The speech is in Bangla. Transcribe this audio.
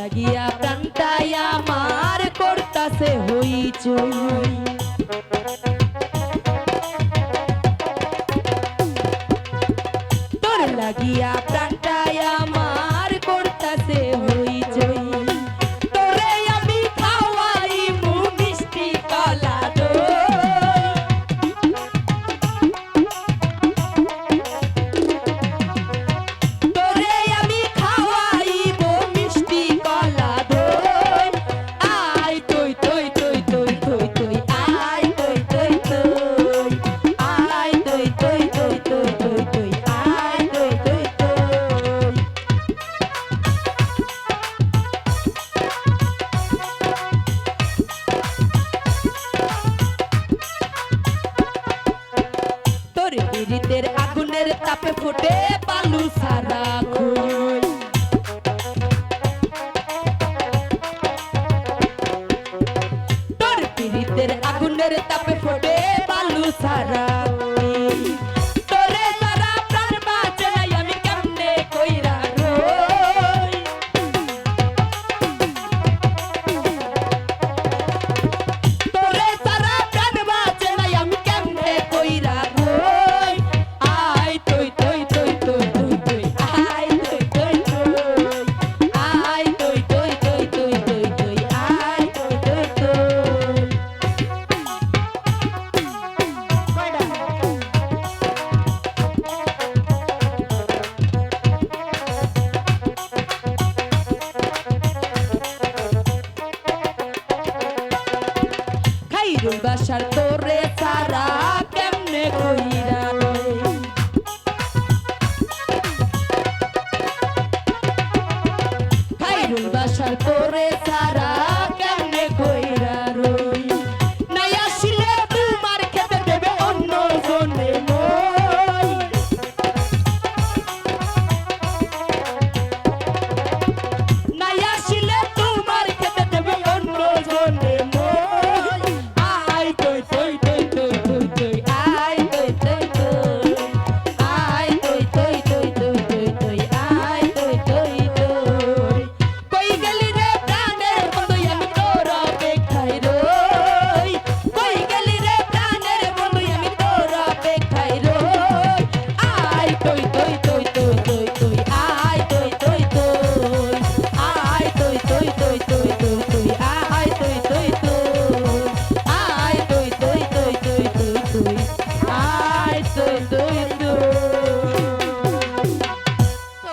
লাগিয়া প্রান্তায় আমার করতাছে হইচই তোর লাগিয়া হৃদের আগুনের তাপে ফোটে বালু সারা খুন তোর পীড়িতের আগুনের তাপে ফোটে ভালোবাসার তোরে সারা কেমনে কইরা? খাইরুল বাসার তোরে